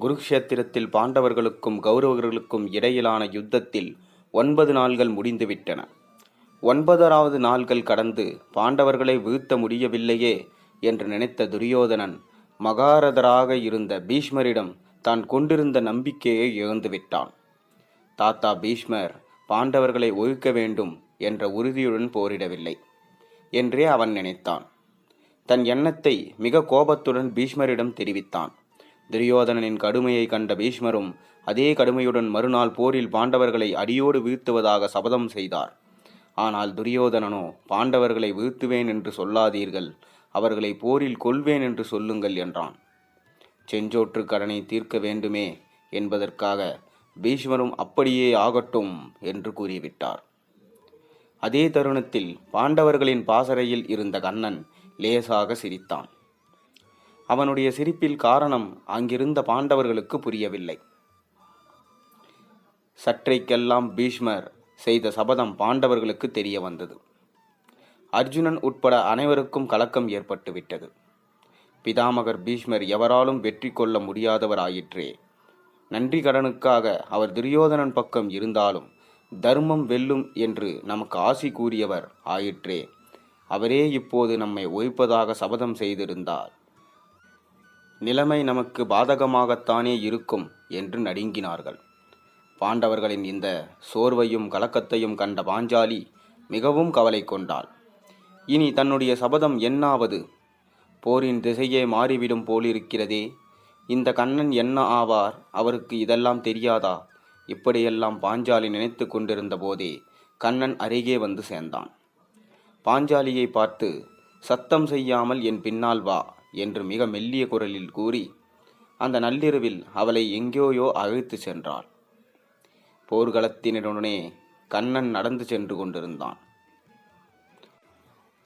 குருக்ஷேத்திரத்தில் பாண்டவர்களுக்கும் கௌரவர்களுக்கும் இடையிலான யுத்தத்தில் ஒன்பது நாள்கள் முடிந்துவிட்டன. ஒன்பதாவது நாள்கள் கடந்து பாண்டவர்களை வீழ்த்த முடியவில்லையே என்று நினைத்த துரியோதனன் மகாரதராக இருந்த பீஷ்மரிடம் தான் கொண்டிருந்த நம்பிக்கையை இழந்துவிட்டான். தாத்தா பீஷ்மர் பாண்டவர்களை ஒழிக்க வேண்டும் என்ற உறுதியுடன் போரிடவில்லை என்றே அவன் நினைத்தான். தன் எண்ணத்தை மிக கோபத்துடன் பீஷ்மரிடம் தெரிவித்தான். துரியோதனனின் கடுமையை கண்ட பீஷ்மரும் அதே கடுமையுடன் மறுநாள் போரில் பாண்டவர்களை அடியோடு வீழ்த்துவதாக சபதம் செய்தார். ஆனால் துரியோதனனோ பாண்டவர்களை வீழ்த்துவேன் என்று சொல்லாதீர்கள். அவர்களை போரில் கொல்வேன் என்று சொல்லுங்கள் என்றான். செஞ்சோற்று கடனை தீர்க்க வேண்டுமே என்பதற்காக பீஷ்மரும் அப்படியே ஆகட்டும் என்று கூறிவிட்டார். அதே தருணத்தில் பாண்டவர்களின் பாசறையில் இருந்த கண்ணன் லேசாக சிரித்தான். அவனுடைய சிரிப்பில் காரணம் அங்கிருந்த பாண்டவர்களுக்கு புரியவில்லை. சற்றைக்கெல்லாம் பீஷ்மர் செய்த சபதம் பாண்டவர்களுக்கு தெரிய வந்தது. அர்ஜுனன் உட்பட அனைவருக்கும் கலக்கம் ஏற்பட்டுவிட்டது. பிதாமகர் பீஷ்மர் எவராலும் வெற்றி கொள்ள முடியாதவர் ஆயிற்றே நன்றி கடனுக்காக அவர் துரியோதனன் பக்கம் இருந்தாலும் தர்மம் வெல்லும் என்று நமக்கு ஆசி கூறியவர் ஆயிற்றே. அவரே இப்போது நம்மை ஒழிப்பதாக சபதம் செய்திருந்தார். நிலைமை நமக்கு பாதகமாகத்தானே இருக்கும் என்று நடுங்கினார்கள். பாண்டவர்களின் இந்த சோர்வையும் கலக்கத்தையும் கண்ட பாஞ்சாலி மிகவும் கவலை கொண்டாள். இனி தன்னுடைய சபதம் என்னாவது? போரின் திசையே மாறிவிடும் போலிருக்கிறதே. இந்த கண்ணன் என்ன ஆவார்? அவருக்கு இதெல்லாம் தெரியாதா? இப்படியெல்லாம் பாஞ்சாலி நினைத்து கொண்டிருந்த போதே கண்ணன் அருகே வந்து சேர்ந்தான். பாஞ்சாலியை பார்த்து சத்தம் செய்யாமல் என் பின்னால் வா. என்று மிக மெல்லிய குரலில் கூறி அந்த நள்ளிரவில் அவளை எங்கேயோ அழைத்து சென்றாள். போர்க்களத்தினருடனே கண்ணன் நடந்து சென்று கொண்டிருந்தான்.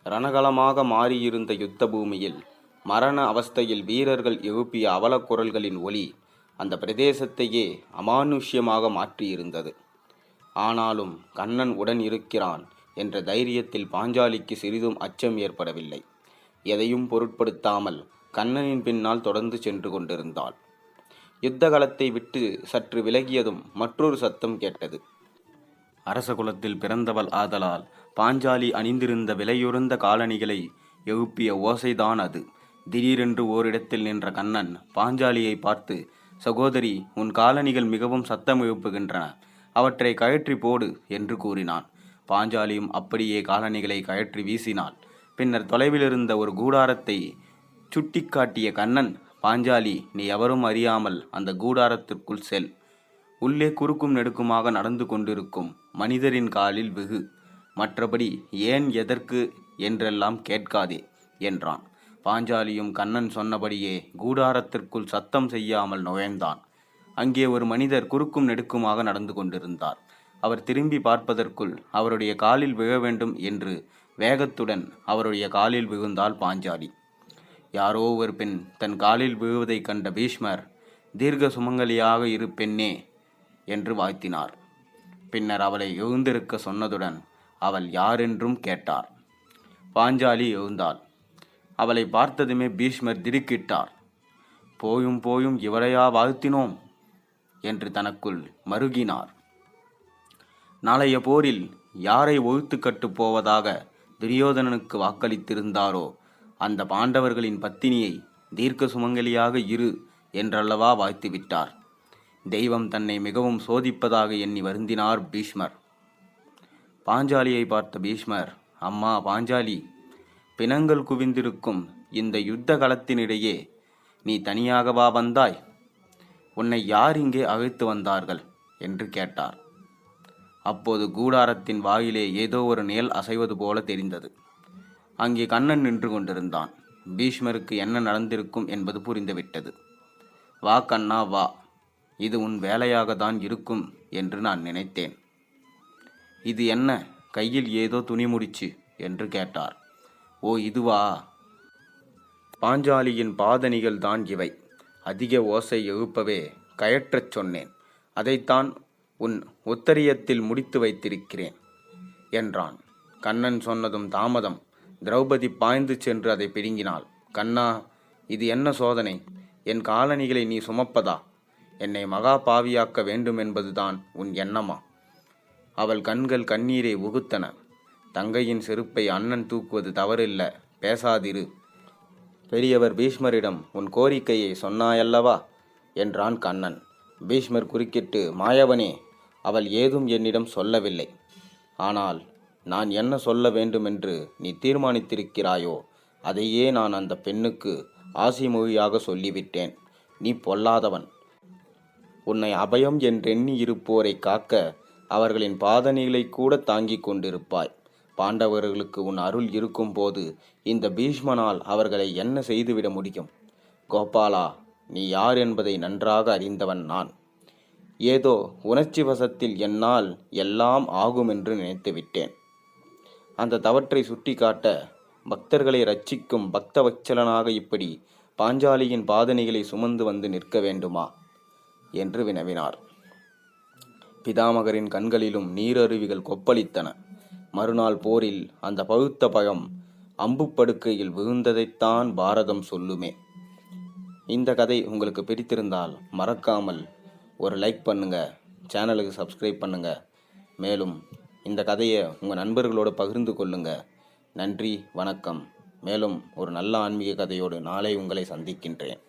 ரணகலமாக மாறியிருந்த யுத்த பூமியில் மரண அவஸ்தையில் வீரர்கள் எழுப்பிய அவலக் குரல்களின் ஒலி அந்த பிரதேசத்தையே அமானுஷ்யமாக மாற்றியிருந்தது. ஆனாலும் கண்ணன் உடன் இருக்கிறான் என்ற தைரியத்தில் பாஞ்சாலிக்கு சிறிதும் அச்சம் ஏற்படவில்லை. எதையும் பொருட்படுத்தாமல் கண்ணனின் பின்னால் தொடர்ந்து சென்று கொண்டிருந்தாள். யுத்த காலத்தை விட்டு சற்று விலகியதும் மற்றொரு சத்தம் கேட்டது. அரச குலத்தில் பிறந்தவள் ஆதலால் பாஞ்சாலி அணிந்திருந்த விலையுறந்த காலணிகளை எழுப்பிய ஓசைதான் அது. திடீரென்று ஓரிடத்தில் நின்ற கண்ணன் பாஞ்சாலியை பார்த்து சகோதரி உன் காலணிகள் மிகவும் சத்தம் எழுப்புகின்றன. அவற்றை கயற்றி போடு என்று கூறினான். பாஞ்சாலியும் அப்படியே காலணிகளை கழற்றி வீசினாள். பின்னர் தொலைவிலிருந்த ஒரு கூடாரத்தை சுட்டிக்காட்டிய கண்ணன் பாஞ்சாலி நீ எவரும் அறியாமல் அந்த கூடாரத்திற்குள் செல். உள்ளே குறுக்கும் நெடுக்குமாக நடந்து கொண்டிருக்கும் மனிதரின் காலில் வெகு மற்றபடி ஏன் எதற்கு என்றெல்லாம் கேட்காதே என்றான். பாஞ்சாலியும் கண்ணன் சொன்னபடியே கூடாரத்திற்குள் சத்தம் செய்யாமல் நுழைந்தான். அங்கே ஒரு மனிதர் குறுக்கும் நெடுக்குமாக நடந்து கொண்டிருந்தார். அவர் திரும்பி பார்ப்பதற்குள் அவருடைய காலில் விழ வேண்டும் என்று வேகத்துடன் அவருடைய காலில் விழுந்தாள் பாஞ்சாலி. யாரோ ஒரு பெண் தன் காலில் விழுவதைக் கண்ட பீஷ்மர் தீர்க்க சுமங்கலியாக இரு பெண்ணே என்று வாழ்த்தினார். பின்னர் அவளை எழுந்திருக்க சொன்னதுடன் அவள் யாரென்றும் கேட்டார். பாஞ்சாலி எழுந்தாள். அவளை பார்த்ததுமே பீஷ்மர் திடுக்கிட்டார். போயும் போயும் இவளையா வாழ்த்தினோம்? என்று தனக்குள் மருகினார். நாளைய போரில் யாரை ஒழுத்து கட்டுப் போவதாக துரியோதனனுக்கு வாக்களித்திருந்தாரோ? அந்த பாண்டவர்களின் பத்தினியை தீர்க்க சுமங்கலியாக இரு என்றல்லவா வாய்த்துவிட்டார். தெய்வம் தன்னை மிகவும் சோதிப்பதாக எண்ணி வருந்தினார் பீஷ்மர். பாஞ்சாலியை பார்த்த பீஷ்மர் அம்மா பாஞ்சாலி பிணங்கள் குவிந்திருக்கும் இந்த யுத்த களத்தினிடையே நீ தனியாகவா வந்தாய்? உன்னை யார் இங்கே அழைத்து வந்தார்கள்? என்று கேட்டார். அப்போது கூடாரத்தின் வாயிலே ஏதோ ஒரு நிழல் அசைவது போல தெரிந்தது. அங்கே கண்ணன் நின்று கொண்டிருந்தான். பீஷ்மருக்கு என்ன நடந்திருக்கும் என்பது புரிந்துவிட்டது. வா கண்ணா வா. இது உன் வேலையாகத்தான் இருக்கும் என்று நான் நினைத்தேன். இது என்ன? கையில் ஏதோ துணி முடிச்சு என்று கேட்டார். ஓ இதுவா? பாஞ்சாலியின் பாதணிகள் தான் இவை. அதிக ஓசை எழுப்பவே கயற்றச் சொன்னேன். அதைத்தான் உன் உத்தரியத்தில் முடித்து வைத்திருக்கிறேன் என்றான். கண்ணன் சொன்னதும் தாமதம். திரௌபதி பாய்ந்து சென்று அதை பிடுங்கினாள். கண்ணா இது என்ன சோதனை? என் காலணிகளை நீ சுமப்பதா? என்னை மகா பாவியாக்க வேண்டுமென்பதுதான் உன் எண்ணமா? அவள் கண்கள் கண்ணீரை உகுத்தன. தங்கையின் செருப்பை அண்ணன் தூக்குவது தவறில்ல பேசாதிரு. பெரியவர் பீஷ்மரிடம் உன் கோரிக்கையை சொன்னாயல்லவா? என்றான் கண்ணன். பீஷ்மர் குறுக்கிட்டு மாயவனே அவள் ஏதும் என்னிடம் சொல்லவில்லை. ஆனால் நான் என்ன சொல்ல வேண்டுமென்று நீ தீர்மானித்திருக்கிறாயோ அதையே நான் அந்த பெண்ணுக்கு ஆசி மொழியாக சொல்லிவிட்டேன். நீ பொல்லாதவன். உன்னை அபயம் என்றெண்ணி இருப்போரை காக்க அவர்களின் பாதணிகளை கூட தாங்கிக் கொண்டிருப்பாய். பாண்டவர்களுக்கு உன் அருள் இருக்கும்போது இந்த பீஷ்மனால் அவர்களை என்ன செய்துவிட முடியும்? கோபாலா நீ யார் என்பதை நன்றாக அறிந்தவன் நான். ஏதோ உணர்ச்சி வசத்தில் என்னால் எல்லாம் ஆகுமென்று நினைத்துவிட்டேன் அந்த தவற்றை சுட்டிக்காட்ட பக்தர்களை ரட்சிக்கும் பக்த வச்சலனாக இப்படி பாஞ்சாலியின் பாதனைகளை சுமந்து வந்து நிற்க வேண்டுமா? என்று வினவினார். பிதாமகரின் கண்களிலும் நீரருவிகள் கொப்பளித்தன. மறுநாள் போரில் அந்த பகுத்த பயம் அம்புப்படுக்கையில் விழுந்ததைத்தான் பாரதம் சொல்லுமே. இந்த கதை உங்களுக்கு பிடித்திருந்தால் மறக்காமல் ஒரு லைக் பண்ணுங்கள் சேனலுக்கு சப்ஸ்கிரைப் பண்ணுங்கள் மேலும் இந்த கதையை உங்கள் நண்பர்களோடு பகிர்ந்து கொள்ளுங்கள் நன்றி வணக்கம். மேலும் ஒரு நல்ல ஆன்மீக கதையோடு நாளை உங்களை சந்திக்கின்றேன்.